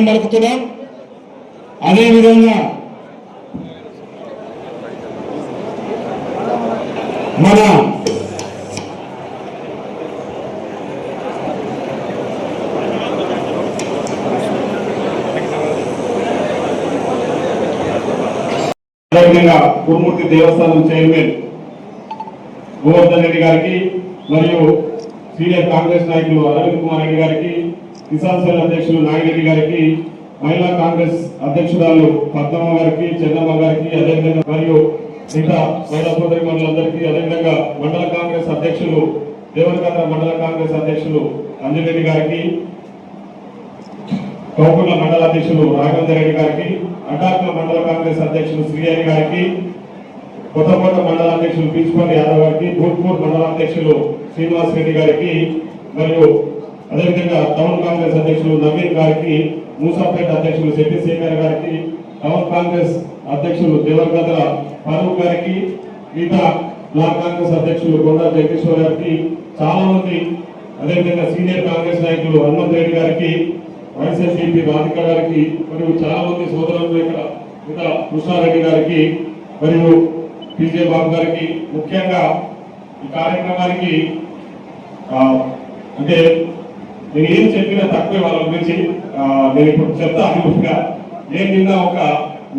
స్వాగతం పలుకుతున్నాం అదేవిధంగా మన అదేవిధంగా కురుమూర్తి దేవస్థానం చైర్మన్ గోవర్ధన్ రెడ్డి గారికి మరియు సీనియర్ కాంగ్రెస్ నాయకులు అరవింద్ కుమార్ రెడ్డి గారికి కిసాన్ సెల్ అధ్యక్షులు నాగిరెడ్డి గారికి మహిళా కాంగ్రెస్ అధ్యక్షురాలు పద్మమ్మ గారికి చందమ్మ గారికి అదేవిధంగా మరియు మిగతా మహిళా సోదరి మండలందరికీ అదేవిధంగా మండల కాంగ్రెస్ అధ్యక్షులు దేవరకద్ర మండల కాంగ్రెస్ అధ్యక్షులు అంజరెడ్డి గారికి కౌకుల మండల అధ్యక్షులు రాఘవేంద్ర రెడ్డి గారికి అటాక్ల మండల కాంగ్రెస్ అధ్యక్షులు శ్రీహరి గారికి కొత్తకోట మండల అధ్యక్షులు పీచుపల్లి యాదవ్ గారికి భూత్పూర్ మండల అధ్యక్షులు శ్రీనివాస్ రెడ్డి గారికి మరియు అదేవిధంగా టౌన్ కాంగ్రెస్ అధ్యక్షులు నవీన్ గారికి మూసాపేట అధ్యక్షులు శెట్టి శేఖర్ గారికి టౌన్ కాంగ్రెస్ అధ్యక్షులు దేవగద్ర ఫరూక్ గారికి మిగతా బ్లాక్ కాంగ్రెస్ అధ్యక్షులు కొండా జగదీశ్వర్ గారికి చాలా మంది అదేవిధంగా సీనియర్ కాంగ్రెస్ నాయకులు హనుమంత్ రెడ్డి గారికి వైఎస్ఎస్సీపీ రాధిక గారికి మరియు చాలా మంది సోదరులు ఇక్కడ ఇంకా కృష్ణారెడ్డి గారికి మరియు పిజే బాబు గారికి ముఖ్యంగా ఈ కార్యక్రమానికి అంటే నేను ఏం చెప్పినా తక్కువే వాళ్ళ గురించి నేను ఇప్పుడు చెప్తా అనుకుంటున్నా నేను నిన్న ఒక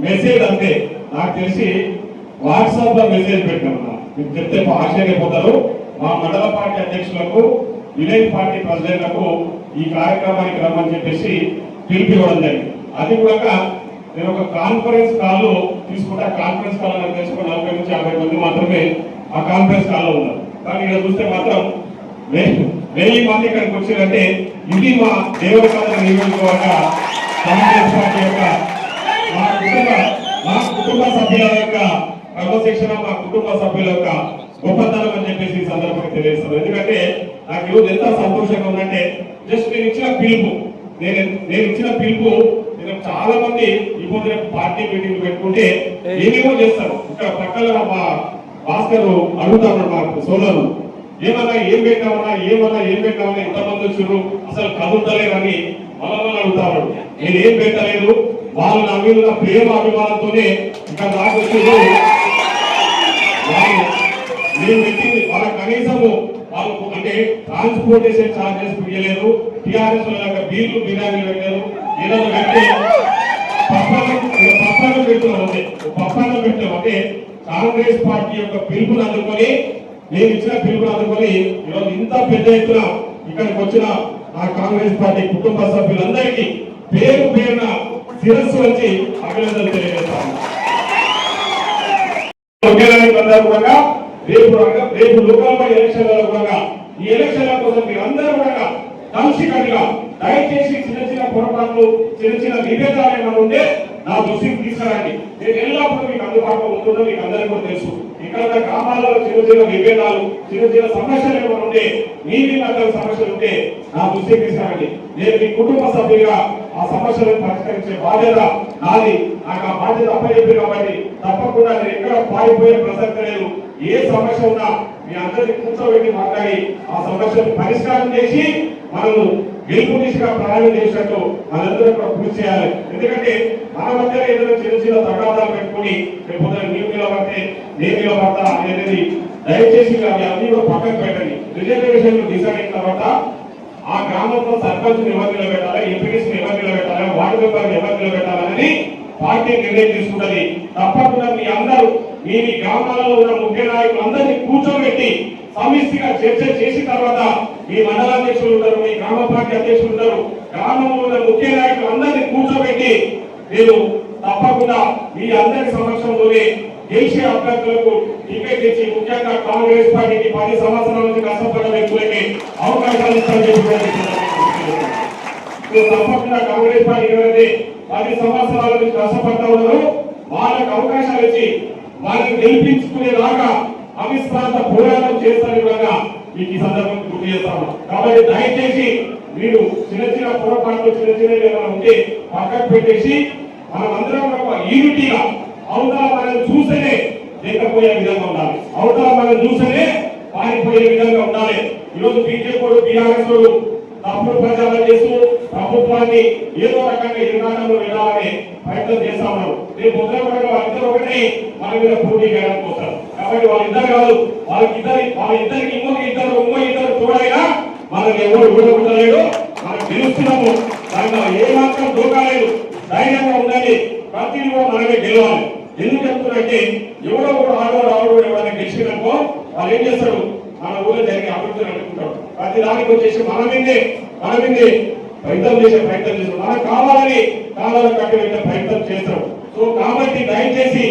మెసేజ్ అంతే నాకు తెలిసి వాట్సాప్లో మెసేజ్ పెట్టామన్నా మీకు చెప్తే ఆశ్చర్యపోతారు. మా మండల పార్టీ అధ్యక్షులకు విలేజ్ పార్టీ ప్రెసిడెంట్లకు ఈ కార్యక్రమానికి రమ్మని చెప్పేసి పిలిపి ఇవ్వడం జరిగింది. అది కూడా నేను ఒక కాన్ఫరెన్స్ కాల్ తీసుకుంటే. కాన్ఫరెన్స్ కాల్ నాకు తెలుసుకుని నలభై నుంచి యాభై మంది మాత్రమే ఆ కాన్ఫరెన్స్ కాల్లో ఉన్నారు. కానీ ఇక్కడ చూస్తే మాత్రం లేదు. వెయ్యి మంది ఇక్కడికి వచ్చిందంటే ఇది మా దేవరకాల నియోజకవర్గ కాంగ్రెస్ పార్టీ యొక్క మా కుటుంబ మా కుటుంబ సభ్యుల యొక్క క్రమశిక్షణ మా కుటుంబ సభ్యుల యొక్క గొప్పతనం అని చెప్పేసి ఈ సందర్భంగా తెలియజేస్తాను ఎందుకంటే నాకు ఈరోజు ఎంత సంతోషంగా ఉందంటే జస్ట్ నేను ఇచ్చిన పిలుపు. నేను నేను ఇచ్చిన పిలుపు నేను చాలా మంది ఇప్పుడు రేపు పార్టీ మీటింగ్ పెట్టుకుంటే ఏమేమో చేస్తారు. ఇక్కడ పక్కన మా భాస్కర్ అడుగుతాడు మా సోదరుడు ఏమన్నా ఏం పెట్టామన్నా ఏమన్నా ఏం పెట్టామన్నా ఇంతమంది వచ్చారు? అసలు కదులుతలేరని మనల్ని అడుగుతారు. నేను ఏం పెట్టలేదు. వాళ్ళు నా మీద ఉన్న ప్రేమ అభిమానంతోనే ఇక్కడ దాకా వచ్చారు. నేను పెట్టింది వాళ్ళ కనీసము వాళ్ళు అంటే ట్రాన్స్పోర్టేషన్ చార్జెస్ ఇవ్వలేదు టీఆర్ఎస్ వాళ్ళ బీర్లు బిర్యానీలు పెట్టారు ఈరోజు కంటే పప్పాలు పప్పాలు అంటే పప్పాలు పెట్టినాం అంటే కాంగ్రెస్ పార్టీ యొక్క పిలుపుని అందుకొని నేను ఇచ్చిన పిలుపు అందుకొని ఈరోజు ఇంత పెద్ద ఎత్తున ఇక్కడికి వచ్చిన నా కాంగ్రెస్ పార్టీ కుటుంబ సభ్యులందరికీ పేరు పేరున శిరస్సు వచ్చి అభినందనలు తెలియజేస్తాను. సందర్భంగా రేపు రేపు లోకల్ ఎలక్షన్లలో కూడా ఈ ఎలక్షన్ల కోసం మీరు అందరూ కూడా కలిసి కట్టుగా దయచేసి చిన్న చిన్న పొరపాట్లు చిన్న చిన్న విభేదాలు ఏమైనా ఉంటే నా దృష్టికి తీసుకురండి. నేను ఎల్లప్పుడూ మీకు అందుబాటులో ఉంటుందో మీకు అందరికీ కూడా తెలుసు. ఇక్కడ ఉన్న గ్రామాలలో చిన్న చిన్న విభేదాలు చిన్న చిన్న సమస్యలు ఏమైనా ఉంటే మీ మీ మధ్య సమస్యలు ఉంటే నా దృష్టికి తీసుకురండి. నేను మీ కుటుంబ సభ్యుగా ఆ సమస్యలను పరిష్కరించే బాధ్యత నాది. నాకు ఆ బాధ్యత అప్పచెప్పి కాబట్టి తప్పకుండా నేను ఎక్కడ పారిపోయే ప్రసక్తి లేదు. ఏ సమస్య ఉన్నా మీ అందరినీ కూర్చోబెట్టి మాట్లాడి ఆ సమస్యను పరిష్కారం చేసి మనము గెలుపు దిశగా ప్రయాణం చేసినట్టు మనందరం కూడా పూర్తి చేయాలి. ఎందుకంటే మన మధ్య ఏదైనా చిన్న చిన్న తగాదాలు పెట్టుకుని రేపు నీవు నిలబడితే నేను నిలబడతా అనేది దయచేసి అవి అన్ని కూడా పక్కకు పెట్టండి. రిజర్వేషన్ డిసైడ్ అయిన తర్వాత ఆ గ్రామంలో సర్పంచ్ ఎవరు నిలబెట్టాలి? ఎంపీస్ ఎవరు నిలబెట్టాలి? వార్డు మెంబర్ ఎవరు నిలబెట్టాలనేది పార్టీ నిర్ణయం తీసుకుంటుంది. తప్పకుండా మీ అందరూ మీ గ్రామాలలో ఉన్న ముఖ్య నాయకులు అందరినీ కూర్చోబెట్టి సమిష్టిగా చర్చ చేసిన తర్వాత మీ మండల అధ్యక్షులు ఉంటారు మీ గ్రామ పార్టీ అధ్యక్షులు ఉంటారు గ్రామంలో ఉన్న ముఖ్య నాయకులు అందరినీ కూర్చోబెట్టి నేను తప్పకుండా మీ అందరి సమక్షంలోనే గెలిచే అభ్యర్థులకు టికెట్ ఇచ్చి ముఖ్యంగా కాంగ్రెస్ పార్టీకి పది సంవత్సరాల నుంచి కష్టపడ్డ వ్యక్తులకి అవకాశాలు ఇస్తామని తప్పకుండా కాంగ్రెస్ పార్టీ పది సంవత్సరాల నుంచి కష్టపడతా ఉన్నారు వాళ్ళకి అవకాశాలు ఇచ్చి వాళ్ళని గెలిపించుకునేలాగా అవిశ్వాస పోరాటం చేస్తారని కూడా మీకు ఈ సందర్భంగా గుర్తు చేస్తాము కాబట్టి దయచేసి మీరు చిన్న చిన్న పొరపాట్లు చిన్న చిన్న ఏమైనా ఉంటే పక్కకు పెట్టేసి మనమందరం ఒక యూనిటీగా అవతల మనం చూసేనే లేకపోయే విధంగా ఉండాలి. అవతల మనం చూసేనే పారిపోయే విధంగా ఉండాలి. ఈరోజు బీజేపీ బీఆర్ఎస్ తప్పుడు ప్రచారం చేస్తూ కాబట్టి ఏదో రకంగా ఎదురుకాలంలో వెళ్ళాలని ప్రయత్నం చేస్తా ఉన్నారు రేపు ఉత్తరపడంగా వాళ్ళిద్దరు ఒకటి మన మీద పోటీ చేయడానికి వస్తారు కాబట్టి వాళ్ళిద్దరు కాదు వాళ్ళకి ఇద్దరి వాళ్ళిద్దరికి ఇంకొక ఇద్దరు ఇంకో ఇద్దరు తోడైనా మనకి ఎవరు ఊడగొట్టలేడు మనం గెలుస్తున్నాము. దాంట్లో ఏ మాత్రం దూకాలేదు ధైర్యంగా ఉండాలి ప్రతి కూడా మనమే గెలవాలి. ఎందుకు చెప్తున్నారంటే ఎవరో ఒక ఆడవాడు ఆడవాడు ఎవరైనా గెలిచిననుకో వాళ్ళు ఏం చేస్తారు? మన ఊళ్ళో జరిగే అభివృద్ధి అనుకుంటారు ప్రతి దానికి వచ్చేసి మన మీదే ప్రయత్నం చేసే ప్రయత్నం చేస్తాం. మనకు కావాలని కావాలని కట్టి ప్రయత్నం చేస్తాం. సో కాబట్టి దయచేసి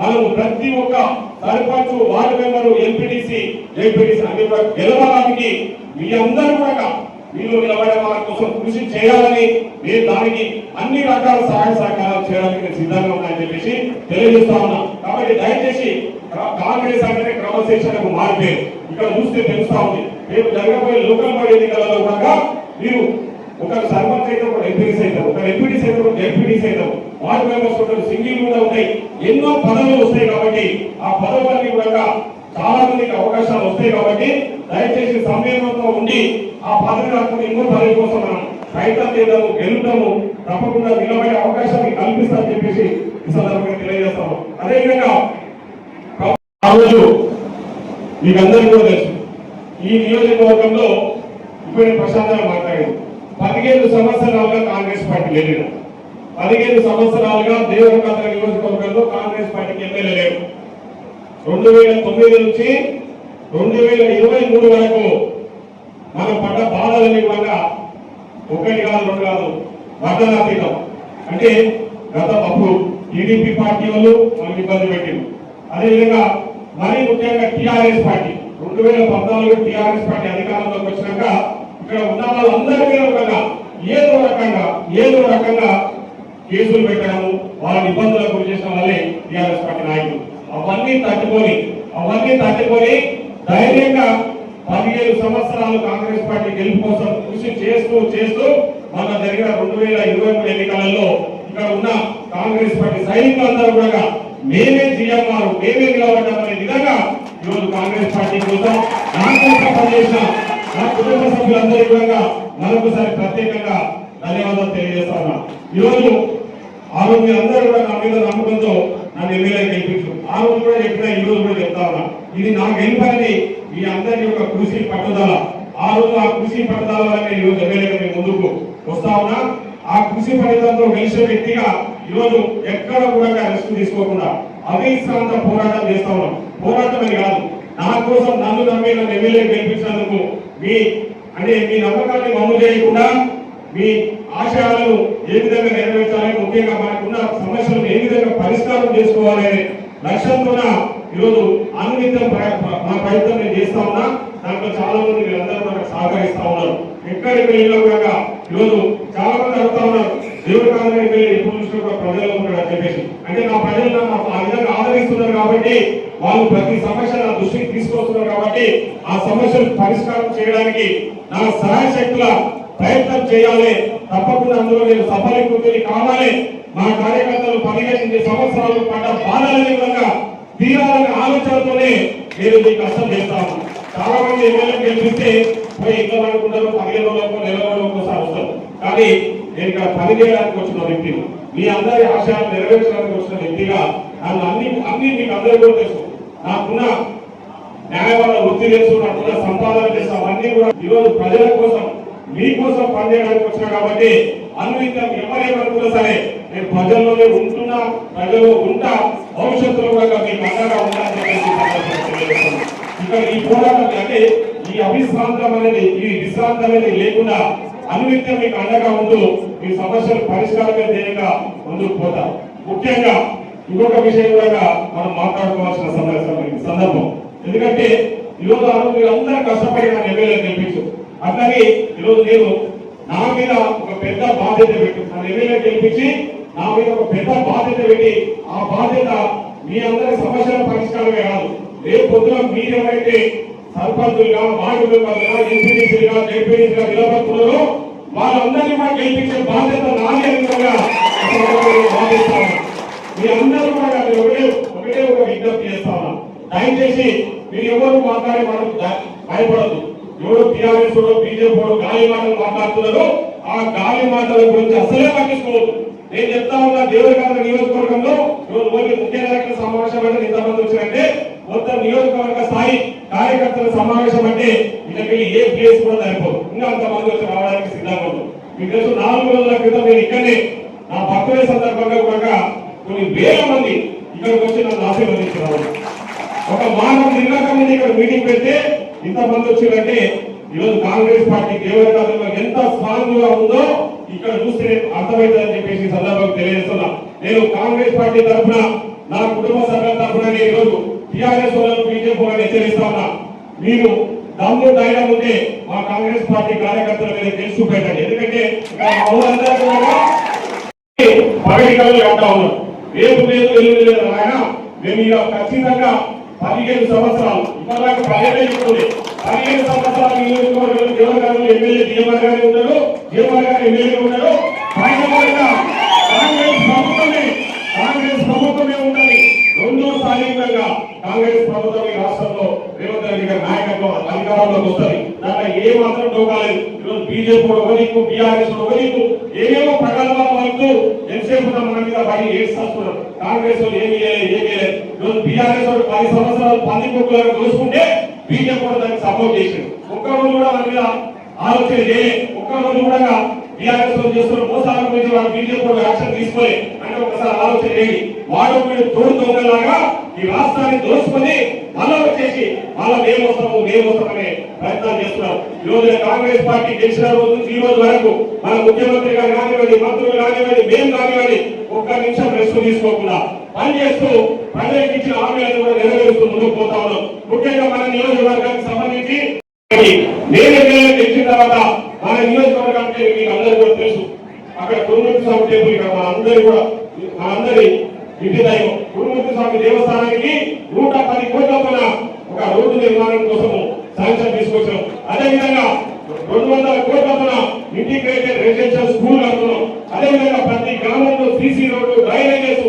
మనము ప్రతి ఒక్క sarpanch ward member MPTC ZPTC అన్ని కూడా గెలవడానికి మీ అందరూ కూడా మీరు నిలబడే వాళ్ళ కోసం కృషి చేయాలని నేను దానికి అన్ని రకాల సహాయ సహకారాలు చేయడానికి నేను సిద్ధంగా ఉన్నాయని చెప్పేసి తెలియజేస్తా ఉన్నా. కాబట్టి దయచేసి కాంగ్రెస్ అంటేనే క్రమశిక్షణకు మారిపోయారు. ఇక్కడ చూస్తే తెలుస్తా ఉంది. రేపు జరగబోయే లోకల్ బాడీ ఎన్నికలలో కూడా మీరు ఒక సర్పంచ్ అయితే ఒక ఎంపీడీస్ అవుతారు ఒక ఎంపీడీస్ అయితే ఒక జెడ్పీడీస్ అవుతారు వార్డు మెంబర్స్ ఉంటారు సింగిల్ కూడా ఉంటాయి ఎన్నో పదవులు వస్తాయి కాబట్టి ఆ పదవులన్నీ కూడా చాలా మందికి అవకాశాలు వస్తాయి కాబట్టి దయచేసి సంయమనంతో ఉండి ఆ పదవి రాకుండా ఇంకో పదవి కోసం మనం ప్రయత్నం చేద్దాము గెలుద్దాము తప్పకుండా నిలబడే అవకాశాన్ని కల్పిస్తామని చెప్పేసి ఈ సందర్భంగా తెలియజేస్తాము. అదేవిధంగా ఆ రోజు మీకు అందరికీ కూడా తెలుసు ఈ నియోజకవర్గంలో ఇప్పుడు ప్రశాంతంగా మాట్లాడేది పదిహేను సంవత్సరాలుగా కాంగ్రెస్ పార్టీ లేదు. పదిహేను సంవత్సరాలుగా దేవరకాంత నియోజకవర్గంలో కాంగ్రెస్ పార్టీకి ఎమ్మెల్యే లేరు. రెండు వేల తొమ్మిది నుంచి రెండు వేల ఇరవై మూడు వరకు మనం పడ్డ బాధలని కూడా ఒకటి కాదు రెండు కాదు వర్ధనాతీతం. అంటే గత అప్పుడు టీడీపీ పార్టీ వాళ్ళు మనకి ఇబ్బంది పెట్టింది అదేవిధంగా మరీ ముఖ్యంగా టిఆర్ఎస్ పార్టీ. రెండు వేల పద్నాలుగు టిఆర్ఎస్ పార్టీ అధికారంలోకి వచ్చినాక ఇక్కడ ఉన్న వాళ్ళందరికీ రకంగా ఏదో రకంగా ఏదో రకంగా కేసులు పెట్టడము వాళ్ళ ఇబ్బందులకు గురి చేసిన వాళ్ళే టీఆర్ఎస్ పార్టీ నాయకులు. అవన్నీ తట్టుకొని అవన్నీ తట్టుకొని ధైర్యంగా పదిహేను సంవత్సరాలు కాంగ్రెస్ పార్టీ గెలుపు కోసం కృషి చేస్తూ చేస్తూ మన జరిగిన రెండు వేల ఇరవై మూడు ఎన్నికలలో ఇక్కడ ఉన్న కాంగ్రెస్ పార్టీ సైనికులందరూ కూడా మేమే జిఎంఆర్ మేమే నిలబడ్డామనే విధంగా ఈరోజు కాంగ్రెస్ పార్టీ కోసం నాకు పనిచేసిన కుటుంబ సభ్యులందరూ కూడా మరొకసారి ప్రత్యేకంగా ధన్యవాదాలు తెలియజేస్తా ఉన్నా. ఈరోజు ఆ రోజు అందరూ కూడా నా మీద నమ్మకంతో నన్ను ఎమ్మెల్యే గెలిపించు ఆ రోజు కూడా చెప్పిన ఈ రోజు కూడా చెప్తా ఉన్నా. ఇది నా గెలిపని మీ అందరి యొక్క కృషి పట్టుదల. ఆ రోజు ఆ కృషి పట్టుదల వల్ల ఈ రోజు ఎమ్మెల్యేగా ముందుకు వస్తా ఉన్నా. ఆ కృషి ఫలితంతో గెలిచిన వ్యక్తిగా ఈరోజు ఎక్కడ కూడా రిస్క్ తీసుకోకుండా అవిశ్రాంత పోరాటం చేస్తా ఉన్నాం. పోరాటమే కాదు. నా కోసం నన్ను నమ్మి నన్ను ఎమ్మెల్యే గెలిపించినందుకు మీ అంటే మీ నమ్మకాన్ని మమ్ము చేయకుండా మీ ఆశయాలను ఏ విధంగా నెరవేర్చాలని ముఖ్యంగా మనకున్న సమస్యలను ఏ విధంగా పరిష్కారం చేసుకోవాలనే లక్ష్యంతో ఈరోజు అనునిత్యం మా ప్రయత్నం నేను చేస్తా ఉన్నా. దాంట్లో చాలా మంది మీరు నాకు సహకరిస్తా ఉన్నారు. ఎక్కడికి వెళ్ళినా కూడా ఈరోజు చాలా మంది అడుగుతా ఉన్నారు. దేవుడి కాదని వెళ్ళి ఎప్పుడు చూసినా కూడా ప్రజల్లో ఉన్నాడు అని చెప్పేసి అంటే నా ప్రజలు నన్ను ఆ విధంగా ఆదరిస్తున్నారు కాబట్టి వాళ్ళు ప్రతి సమస్య నా దృష్టికి తీసుకొస్తున్నారు కాబట్టి ఆ సమస్యలు పరిష్కారం చేయడానికి నా సహాయ శక్తుల ప్రయత్నం చేయాలి. తప్పకుండా అందులో నేను సఫలీకృతుని కావాలి. మా కార్యకర్తలు పదిహేను సంవత్సరాలు పడ్డ బాధలని విధంగా తీరాలనే ఆలోచనతోనే నేను మీకు కష్టం చేస్తాను చాలా మంది ఎమ్మెల్యే గెలిపిస్తే పోయి ఇంట్లో అనుకుంటారు పదిహేను రోజులకు నెల రోజులకు ఒకసారి వస్తారు. కానీ నేను ఇక్కడ పని చేయడానికి వచ్చిన వ్యక్తిని. మీ అందరి ఆశయాలు నెరవేర్చడానికి వచ్చిన వ్యక్తిగా నన్ను అన్ని అన్ని మీకు అందరూ కూడా తెలుసు. నాకున్న న్యాయవాద వృత్తి తెలుసు నాకున్న సంపాదన తెలుసు అవన్నీ కూడా ఈరోజు ప్రజల కోసం మీకోసం పనిచేయడానికి వచ్చినా కాబట్టి అన్నింటిలో ఎవరేమనుకున్నా సరే నేను ప్రజల్లోనే ఉంటున్నా ప్రజల్లో ఉంటా భవిష్యత్తులో కూడా మీకు అండగా ఉండాలని చెప్పేసి ఇక్కడ ఈ పోరాటం అంటే ఈ అవిశ్రాంతం అనేది ఈ విశ్రాంతం అనేది లేకుండా అనునిత్యం మీకు అండగా ఉంటూ మీ సమస్యలు పరిష్కారమే ధ్యేయంగా ముందుకు పోతాం. ముఖ్యంగా ఇంకొక విషయం కూడా మనం మాట్లాడుకోవాల్సిన సందర్భం సందర్భం. ఎందుకంటే ఈరోజు ఆ మీరు అందరూ కష్టపడి నాకు ఎమ్మెల్యే గెలిపించు. అట్లాగే ఈరోజు నేను నా మీద ఒక పెద్ద బాధ్యత పెట్టి నన్ను ఎమ్మెల్యే గెలిపించి నా మీద ఒక పెద్ద బాధ్యత పెట్టి ఆ బాధ్యత మీ అందరి సమస్యల పరిష్కారమే కాదు. రేపు పొద్దున మీరు ఎవరైతే సర్పంచులుగా వార్డు మెంబర్లుగా ఎంపీడీసీలుగా జడ్పీడీసీగా నిలబడుతున్నారో వాళ్ళందరినీ కూడా గెలిపించే బాధ్యత నాది అని మీ అందరూ కూడా ఒకటే ఒకటే ఒక విజ్ఞప్తి చేస్తా దయచేసి మీరు ఎవరు మాట్లాడే మనకు భయపడదు ఎవరు టీఆర్ఎస్ బీజేపీ గాలి మాటలు మాట్లాడుతున్నారు ఆ గాలి మాటల గురించి అసలే పట్టించుకోవద్దు. నేను చెప్తా ఉన్నా దేవుడి నియోజకవర్గంలో ఈరోజు ఓన్లీ ముఖ్య నాయకుల సమావేశం అంటే ఇంతమంది వచ్చినట్టే మొత్తం నియోజకవర్గ స్థాయి కార్యకర్తల సమావేశం అంటే ఇక్కడికి ఏ ప్లేస్ కూడా సరిపోదు. ఇంకా అంతమంది వచ్చి రావడానికి సిద్ధంగా ఉంది మీకు తెలుసు నాలుగు రోజుల క్రితం నేను ఇక్కడనే నా భక్తుల సందర్భంగా కూడా కొన్ని వేల మంది ఇక్కడికి వచ్చి నన్ను ఆశీర్వదించినారు. ఒక వారం నిన్నక ముందు ఇక్కడ మీటింగ్ పెడితే ఇంతమంది వచ్చిందంటే ఈరోజు కాంగ్రెస్ పార్టీ దేవరకాలంలో ఎంత స్ట్రాంగ్గా ఉందో ఇక్కడ చూస్తే అర్థమవుతుందని చెప్పేసి సందర్భంగా తెలియజేస్తున్నా. నేను కాంగ్రెస్ పార్టీ తరఫున నా కుటుంబ సభ్యుల తరఫున నేను ఈరోజు టిఆర్ఎస్ వాళ్ళను బీజేపీ వాళ్ళని హెచ్చరిస్తా ఉన్నా. మీరు దమ్ము ధైర్యం ఉంటే మా కాంగ్రెస్ పార్టీ కార్యకర్తల మీద తెలుసు పెట్టండి. ఎందుకంటే పగటి కళ్ళు అంటా ఉన్నాం రేపు లేదు ఎల్లుండి లేదు ఆయన మేము ఇలా ఖచ్చితంగా పదిహేను సంవత్సరాలు ఇప్పటిదాకా పదిహేను చెప్తుంది పదిహేను సంవత్సరాలు నియోజకవర్గంలో జగన్ గారు ఎమ్మెల్యే జీఎంఆర్ గారు ఉన్నారు. జీఎంఆర్ గారు ఎమ్మెల్యే ఉన్నారు. కాంగ్రెస్ ప్రభుత్వమే కాంగ్రెస్ ప్రభుత్వమే ఉండాలి. ఎన్నో విధంగా కాంగ్రెస్ ప్రభుత్వం ఈ రాష్ట్రంలో రేవంత్ రెడ్డి గారి నాయకత్వం అధికారంలోకి వస్తుంది. దాంట్లో ఏ మాత్రం డోకాలేదు ఈరోజు బీజేపీ ఒకరికు బీఆర్ఎస్ ఒకరికు ఏమేమో ప్రగల్భాలు వరకు ఎంతసేపు మన మీద బయట ఏడుస్తున్నారు కాంగ్రెస్ వాళ్ళు ఏమీ ఏమీ ఈరోజు బీఆర్ఎస్ పది సంవత్సరాలు పంది కుక్కలను దోసుకుంటే బీజేపీ కూడా దానికి సపోర్ట్ చేసింది. ఒక్క రోజు కూడా మన మీద ఆలోచన చేయలే ఒక్క రోజు కూడా బీఆర్ఎస్ వాళ్ళు చేస్తున్న మోసాల గురించి వాళ్ళు బీజేపీ కూడా యాక్షన్ తీసుకోలే అంటే ఒకసారి ఆలోచన చేయండి. వాడు వీడు తోడు దొంగలాగా ఈ రాష్ట్రాన్ని దోచుకొని మళ్ళా వచ్చేసి మళ్ళా మేము వస్తాము మేము వస్తామనే ప్రయత్నాలు చేస్తున్నాం ఈ రోజు కాంగ్రెస్ పార్టీ గెలిచిన రోజు నుంచి ఈ రోజు వరకు మన ముఖ్యమంత్రి గారు కానివ్వండి మంత్రులు కానివ్వండి మేము కానివ్వండి ఒక్క నిమిషం రెస్ట్ తీసుకోకుండా పని చేస్తూ ప్రజలకు ఇచ్చిన హామీలను కూడా నెరవేరుస్తూ ముందుకు పోతా ఉన్నాం. ముఖ్యంగా మన నియోజకవర్గానికి సంబంధించి నేను గెలిచిన తర్వాత మన నియోజకవర్గానికి మీకు అందరికీ కూడా తెలుసు అక్కడ గురుమూర్తి స్వామి టెంపుల్ ఇక్కడ అందరి కూడా మా అందరి ఇంటి దైవం. గురుమూర్తి స్వామి దేవస్థానానికి నూట పది కోట్ల పైన ఒక రోడ్డు నిర్మాణం కోసము శాంక్షన్ తీసుకొచ్చాం. అదే విధంగా రెండు వందల కోట్ల పైన ఇంటిగ్రేటెడ్ రెసిడెన్షియల్ స్కూల్ కడుతున్నాం. అదే విధంగా ప్రతి గ్రామంలో సీసీ రోడ్డు డ్రైనేజెస్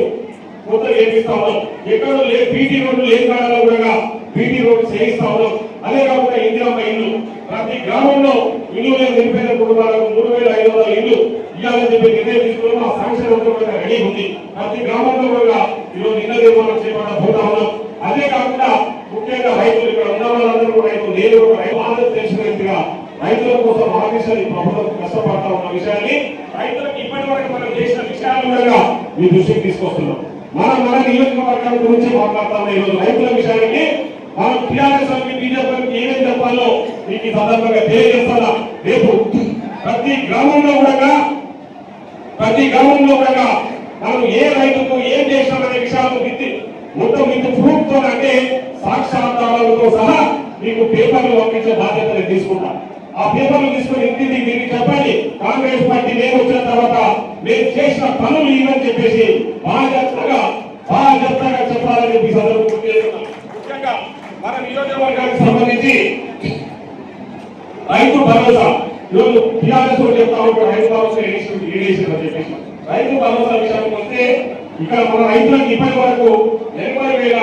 కొత్త చేపిస్తా ఉన్నాం. ఎక్కడ లే బీటీ రోడ్డు లేని కాలంలో కూడా బీటీ రోడ్డు చేయిస్తా ఉన్నాం. అదే కాకుండా ఇందిరమ్మ ఇల్లు. ప్రతి గ్రామంలో ఇల్లు లేని నిరుపేద కుటుంబాలకు మూడు వేల ఐదు వందల ఇల్లు ఇవ్వాలని చెప్పి నిర్ణయం తీసుకున్నాం ఆ శాంక్షన్ అంతా కూడా రెడీ ఉంది ప్రతి గ్రామ కూడా ఈరోజు ఇళ్ళ నిర్మాణం చేపట్టబోతా ఉన్నాం అదే కాకుండా ముఖ్యంగా రైతులు ఇక్కడ ఉన్న వాళ్ళందరూ కూడా రైతులు నేను ఒక రైతు ఆనందం తెలిసిన వ్యక్తిగా రైతుల కోసం ఆఫీసర్ ప్రభుత్వం కష్టపడతా ఉన్న విషయాన్ని రైతులకు ఇప్పటి వరకు మనం చేసిన విషయాలు కూడా మీ దృష్టికి తీసుకొస్తున్నాం మనం మన నియోజకవర్గాల గురించి మాట్లాడుతాం ఈరోజు రైతుల విషయానికి మనం టీఆర్ఎస్ వాళ్ళకి బీజేపీకి ఏమేం చెప్పాలో మీకు ఈ సందర్భంగా తెలియజేస్తారా రేపు ప్రతి గ్రామంలో కూడా ప్రతి గ్రామంలో కూడా మనం ఏ రైతుకు ఏం చేసినామనే విషయాలు విత్తి మొత్తం విత్ ప్రూఫ్తో అంటే సాక్షాత్కారాలతో సహా మీకు పేపర్లు పంపించే బాధ్యత నేను తీసుకుంటా ఆ పేపర్లు తీసుకుని ఇంటికి మీకు చెప్పండి కాంగ్రెస్ పార్టీ మేము వచ్చిన తర్వాత మేము చేసిన పనులు ఇవని చెప్పేసి బాధ్యతగా బాధ్యతగా చెప్పాలని చెప్పి ఈ సందర్భంగా గుర్తు చేస్తున్నాం ముఖ్యంగా మన నియోజకవర్గానికి సంబంధించి రైతు భరోసా. ఈరోజు టీఆర్ఎస్ వాళ్ళు చెప్తా ఉంటారు రైతు భరోసా ఏడేసి చెప్పేసి. రైతు భరోసా విషయానికి వస్తే ఇక్కడ మన రైతులకు ఇప్పటి వరకు ఎనభై వేల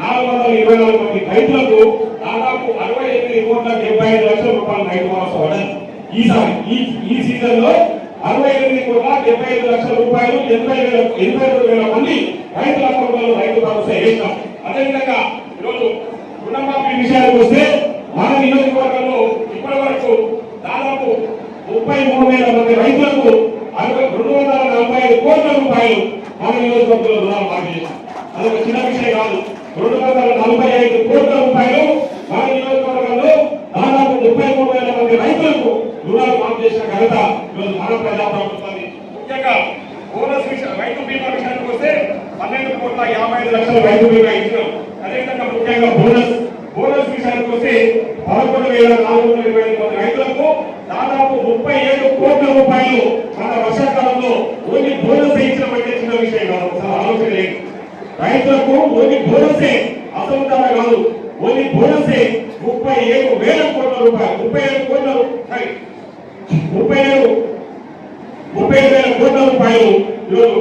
నాలుగు వందల ఇరవై నాలుగు మంది రైతులకు దాదాపు అరవై ఎనిమిది కోట్ల డెబ్బై ఐదు లక్షల రూపాయలు రైతు భరోసా పడదు ఈసారి ఈ ఈ సీజన్లో అరవై ఎనిమిది కోట్ల డెబ్బై ఐదు లక్షల రూపాయలు ఎనభై వేల ఎనభై రెండు వేల మంది రైతుల అకౌంట్లలో రైతు భరోసా వేసినాం. అదేవిధంగా ఈరోజు రుణమాఫీ విషయానికి వస్తే మన నియోజకవర్గంలో ఇప్పటి వరకు దాదాపు ముప్పై మూడు వేల మంది రైతులకు రెండు వందల నలభై ఐదు కోట్ల రూపాయలు మన నియోజకవర్గంలో రుణాలు మాఫీ చేశాం. అదొక చిన్న విషయం కాదు. రెండు వందల నలభై ఐదు కోట్ల రూపాయలు మన నియోజకవర్గంలో దాదాపు ముప్పై మూడు వేల మంది రైతులకు రుణాలు మాఫీ చేసిన ఘనత ఈరోజు మన ప్రజాప్రభుత్వాన్ని ముఖ్యంగా బోనస్ విషయం రైతు బీమా విషయానికి వస్తే పన్నెండు కోట్ల యాభై ఐదు లక్షల రైతు బీమా ఇచ్చినాం. అదేవిధంగా ముఖ్యంగా బోనస్ బోనస్ విషయానికి వస్తే పదకొండు వేల నాలుగు వందల ఇరవై ఐదు మంది రైతులకు దాదాపు ముప్పై ఏడు కోట్ల రూపాయలు మన వర్షాకాలంలో ఓన్లీ బోనస్ ఇచ్చిన ఇచ్చినామంటే చిన్న విషయం కాదు ఒకసారి ఆలోచన లేదు. రైతులకు ఓన్లీ బోనసే అసలు కాదు ఓన్లీ బోనసే ముప్పై ఏడు వేల కోట్ల రూపాయలు ముప్పై ఏడు కోట్ల రూపాయలు ముప్పై ఏడు ముప్పై ఏడు వేల కోట్ల రూపాయలు ఈరోజు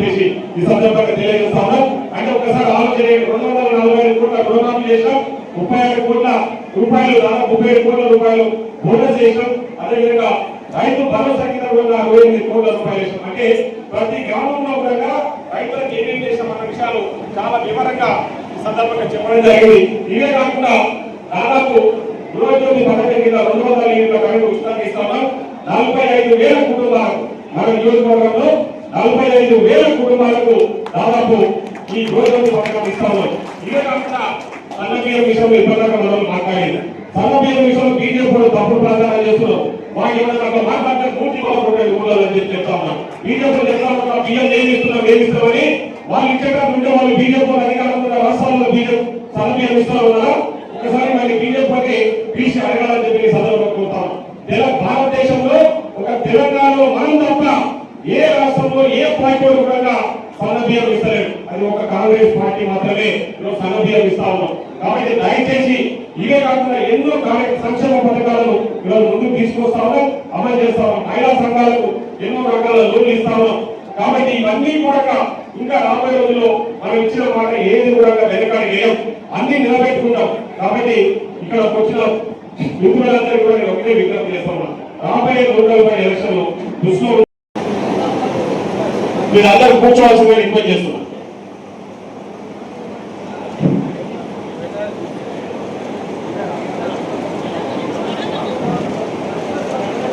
చేసి ఈ సందర్భంగా తెలియజేస్తాను అంటే ఒకసారి ఆలోచన రెండు వందల నలభై ఐదు కోట్ల రుణమాఫీ చేసాం ముప్పై ఆరు కోట్ల రూపాయలు దాదాపు ముప్పై ఏడు కోట్ల రూపాయలు బోనస్ చేసాం అదేవిధంగా రైతు భరోసా కింద కూడా అరవై ఎనిమిది కోట్ల రూపాయలు వేసాం అంటే ప్రతి గ్రామంలో కూడా రైతులకు ఏమేమి చేసామన్న విషయాలు చాలా వివరంగా ఈ సందర్భంగా చెప్పడం జరిగింది. ఇవే కాకుండా దాదాపు గృహజ్యోతి పథకం కింద రెండు వందల ఏడు కరెంటు ఉచితంగా ఇస్తున్నాం నలభై ఐదు వేల కుటుంబాలు మన నియోజకవర్గంలో నలభై ఐదు వేల కుటుంబాలకు దాదాపు ఈ గృహజ్యోతి పథకం ఇస్తాము. ఇదే కాకుండా సన్నబియ్యం విషయంలో ఇప్పటిదాకా మనం మాట్లాడింది. సన్నబియ్యం విషయంలో బీజేపీ వాళ్ళు తప్పుడు ప్రచారం చేస్తున్నాం మాకు ఏమైనా మాట్లాడితే పూర్తి బాగుంటుంది ఊళ్ళో అని చెప్పి చెప్తా ఉన్నాం. బీజేపీ చెప్తా ఉన్నాం బియ్యం ఏమి ఇస్తున్నాం ఏమి ఇస్తామని వాళ్ళు ఇచ్చేటప్పుడు ఉంటే వాళ్ళు బీజేపీ అధికారంలో ఉన్న రాష్ట్రాల్లో బీజేపీ సన్నబియ్యం ఇస్తా ఉన్నారా? ఒకసారి మరి బీజేపీకి పిలిచి అడగాలని చెప్పి ఈ సందర్భంగా కోరుతాం భారతదేశంలో ఒక తెలంగాణలో మనం తప్ప ఏ రాష్ట్రంలో ఏ పార్టీ కూడా సన్నబియ్యం ఇస్తలేదు. అది ఒక కాంగ్రెస్ పార్టీ మాత్రమే ఈరోజు సన్నబియ్యం ఇస్తా ఉన్నాం. కాబట్టి దయచేసి ఇవే కాకుండా ఎన్నో సంక్షేమ పథకాలను ఈరోజు ముందుకు తీసుకొస్తా ఉన్నాం అమలు చేస్తా ఉన్నాం. మహిళా సంఘాలకు ఎన్నో రకాల లోన్లు ఇస్తా ఉన్నాం. కాబట్టి ఇవన్నీ కూడా ఇంకా రాబోయే రోజుల్లో మనం ఇచ్చిన మాట ఏది కూడా వెనకాడి వేయం. అన్ని నిలబెట్టుకుంటాం. కాబట్టి ఇక్కడ వచ్చిన మిత్రులందరూ కూడా నేను ఒకటే విజ్ఞప్తి చేస్తున్నా రాబోయే రోజుల్లో ఎలక్షన్ దృష్టిలో మీరు మీరందరూ కూర్చోవాల్సిందిగా రిక్వెస్ట్ చేస్తున్నా.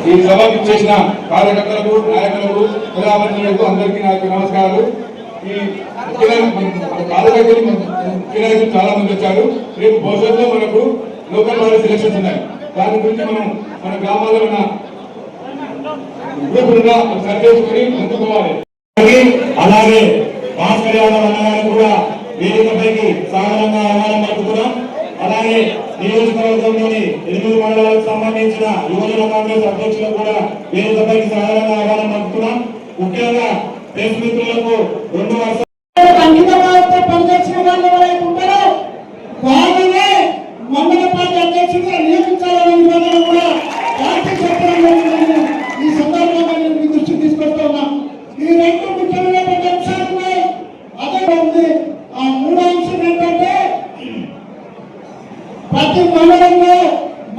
ఈ సభకు చేసిన కార్యకర్తలకు నాయకులకు ప్రజాప్రతినిధులకు అందరికీ నా యొక్క నమస్కారాలు. ఈ ముఖ్య కార్యకర్తలు ముఖ్య చాలా మంది వచ్చారు. రేపు భవిష్యత్తులో మనకు లోకల్ బాడీ సెలక్షన్స్ ఉన్నాయి. దాని గురించి మనం మన గ్రామాల్లో ఉన్న గ్రూపులుగా సరి అందుకోవాలి. అలాగే భాస్కర్ యాదవ్ అన్నగారు కూడా వేదికపైకి సాధారణంగా ఆహ్వానం పలుకుతున్నాం. అలాగే నియోజకవర్గంలోని ఎనిమిది మండలాలకు సంబంధించిన యువజన కాంగ్రెస్ అధ్యక్షులు కూడా వేదికపైకి సాధారణంగా ఆహ్వానం పలుకుతున్నాం. ముఖ్యంగా ప్రెస్ మిత్రులకు రెండు వర్షాలు అంకితభావంతో పనిచేసిన వాళ్ళు ఎవరైతే ఉంటారో వాళ్ళనే మండల పార్టీ అధ్యక్షుడిగా నియమించాలనే నిబంధన కూడా పార్టీ చెప్పడం జరిగిందని ఈ సందర్భంగా నేను మీ దృష్టికి తీసుకొస్తున్నా ఈ రెండు ముఖ్యమైనటువంటి అంశాలు ఉన్నాయి అదే ఉంది ఆ మూడో అంశం ఏంటంటే ప్రతి మండలంలో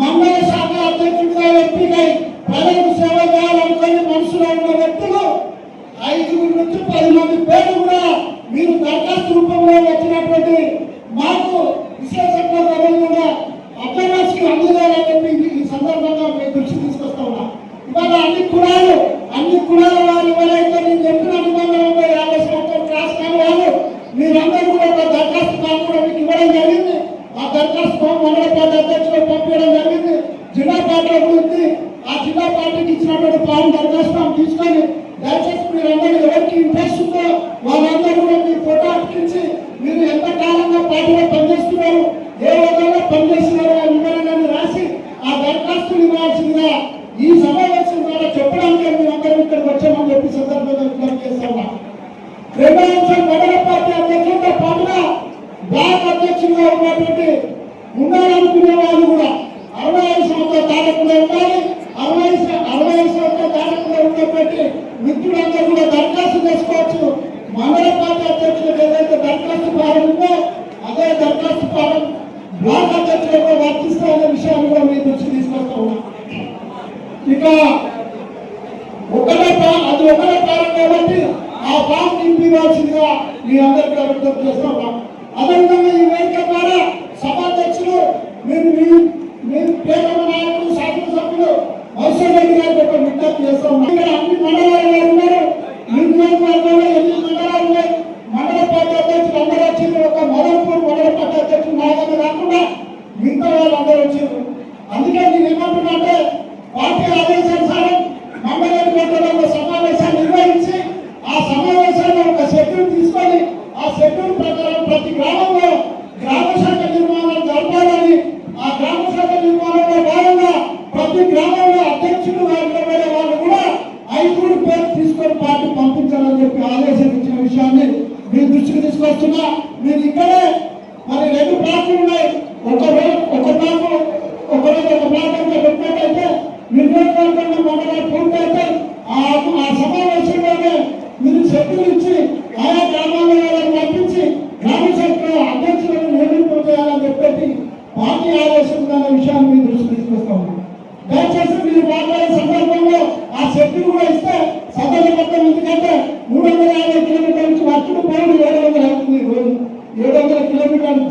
మండల శాఖ అధ్యక్షుడిగా ఎంపికై ప్రజలకు సేవ చేయాలనుకుని మనసులో ఉన్న వ్యక్తులు ఐదుగురు వచ్చి పది మంది పేర్లు కూడా మీరు దరఖాస్తు రూపంలో వచ్చినటువంటి మాకు విశ్లేషకుల కూడా అభ్యర్థికి అందించాలని చెప్పి ఈ సందర్భంగా మీ దృష్టి తీసుకొస్తా ఉన్నా. ఇవాళ అన్ని కులాలు అన్ని కులాల వారు ఎవరైతే నేను చెప్పిన నిబంధనలతో యాభై సంవత్సరం క్లాస్ కాని వాళ్ళు మీరందరూ కూడా ఒక దరఖాస్తు ఫామ్ కూడా మీకు ఇవ్వడం జరిగింది ఆ దరఖాస్తు ఫామ్ మండల పార్టీ అధ్యక్షులు పంపించడం జరిగింది జిల్లా పార్టీల గురించి ఆ జిల్లా పార్టీకి ఇచ్చినటువంటి ఫామ్ దరఖాస్తు ఫామ్ తీసుకొని దయచేసి మీరందరూ ఎవరికి ఇంట్రెస్ట్ ఉందో వాళ్ళందరూ కూడా మీ ఫోటో అతికించి మీరు ఎంత కాలంగా పార్టీలో పనిచేస్తున్నారు ఏ విధంగా పనిచేస్తున్నారు ఆ వివరాలను రాసి ఆ దరఖాస్తులు ఇవ్వాల్సిందిగా ఈ సమావేశం ద్వారా చెప్పడానికి మేమందరం ఇక్కడికి వచ్చామని చెప్పి సందర్భంగా విజ్ఞప్తి చేస్తామా రెండో అంశం మండల పార్టీ అధ్యక్షులతో పాటుగా బ్లాక్ అధ్యక్షులుగా ఉన్నటువంటి ఉండాలనుకునే వాళ్ళు కూడా అరవై ఐదు సంవత్సరాల దాటకుండా ఉండాలి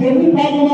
Eu me pego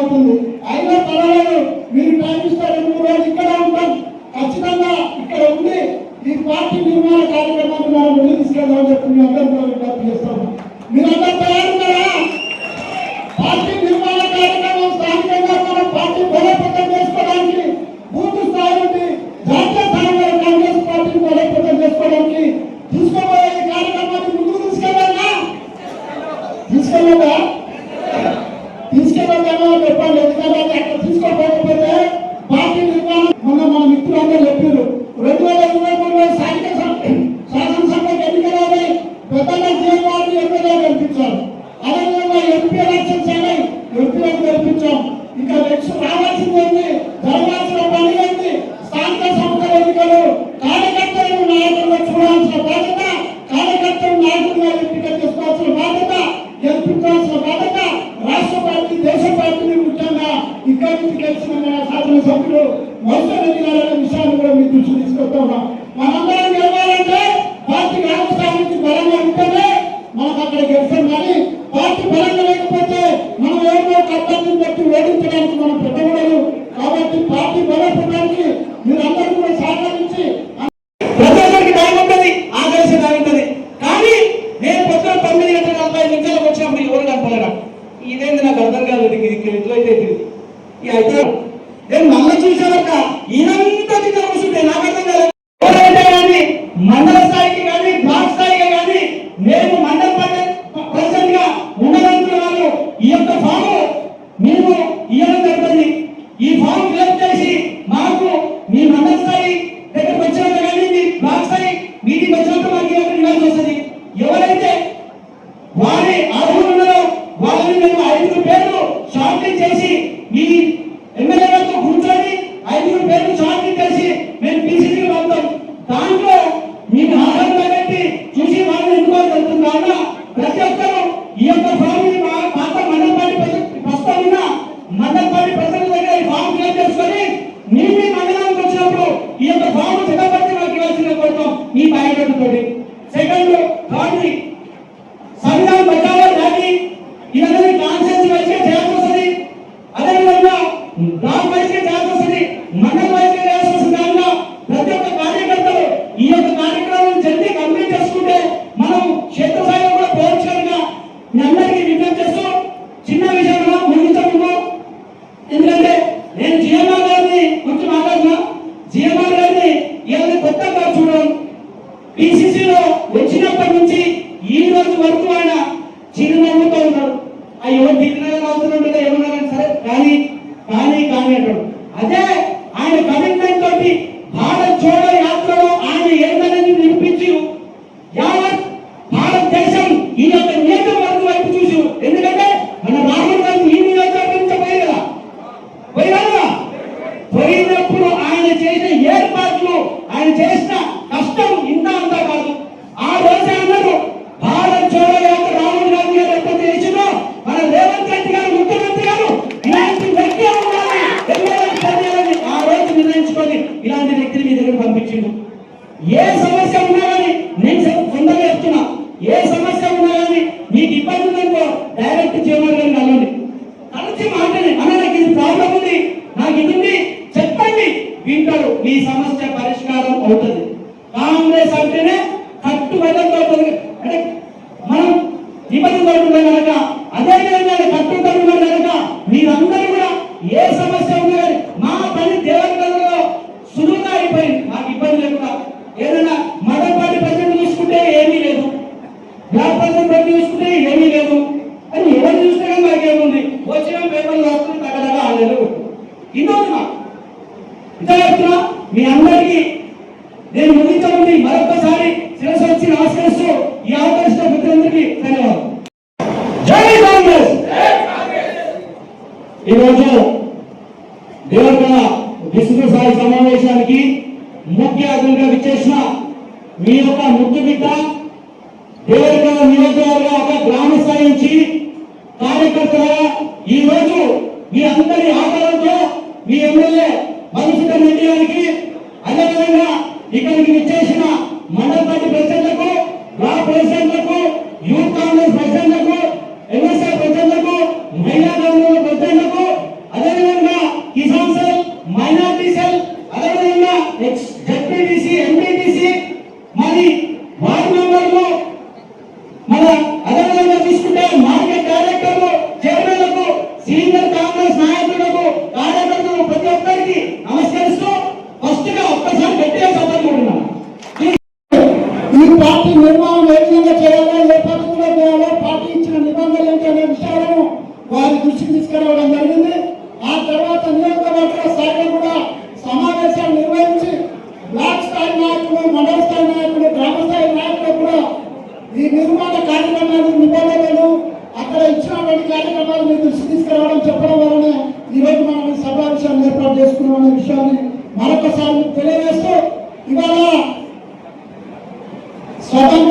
ఆయన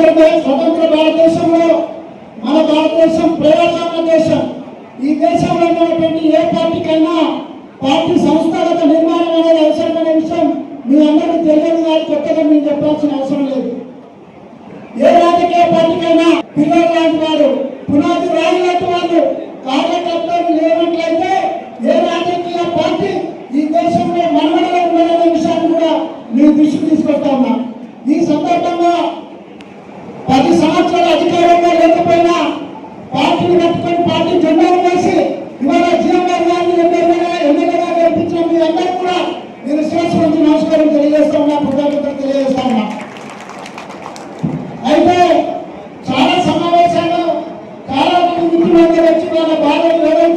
స్వతంత్ర స్వతంత్ర భారతదేశంలో మన భారతదేశం ప్రజాస్వామ్య దేశం. ఈ దేశంలో ఉన్నటువంటి ఏ పార్టీకైనా పార్టీ సంస్థాగత నిర్మాణం అనేది అవసరమైన విషయం మీ అందరికీ తెలియదు కానీ కొత్తగా మీరు చెప్పాల్సిన అవసరం లేదు. ఏ రాజకీయ పార్టీకైనా పిల్లలు లాంటి వారు పునాది రాయిలాంటి వాళ్ళు కార్యకర్తలు లేనట్లయితే ఏ రాజకీయ పార్టీ ఈ దేశంలో మనమడలో ఉండదనే విషయాన్ని కూడా మీ దృష్టికి తీసుకొస్తా ఉన్నా. ఈ సందర్భంగా పది సంవత్సరాల అధికారంలో లేకపోయినా పార్టీని కట్టుకొని పార్టీ జెండాలు వేసి ఇవాళ జీఎంఆర్ గారిని ఎమ్మెల్యేగా ఎమ్మెల్యేగా గెలిపించిన మీ అందరూ కూడా నేను శ్రేష్ఠ నమస్కారం తెలియజేస్తా ఉన్నా కృతజ్ఞతలు తెలియజేస్తా ఉన్నా అయితే చాలా సమావేశాలు చాలా మిత్రులందరూ వచ్చి వాళ్ళ బాధలు వివరించారు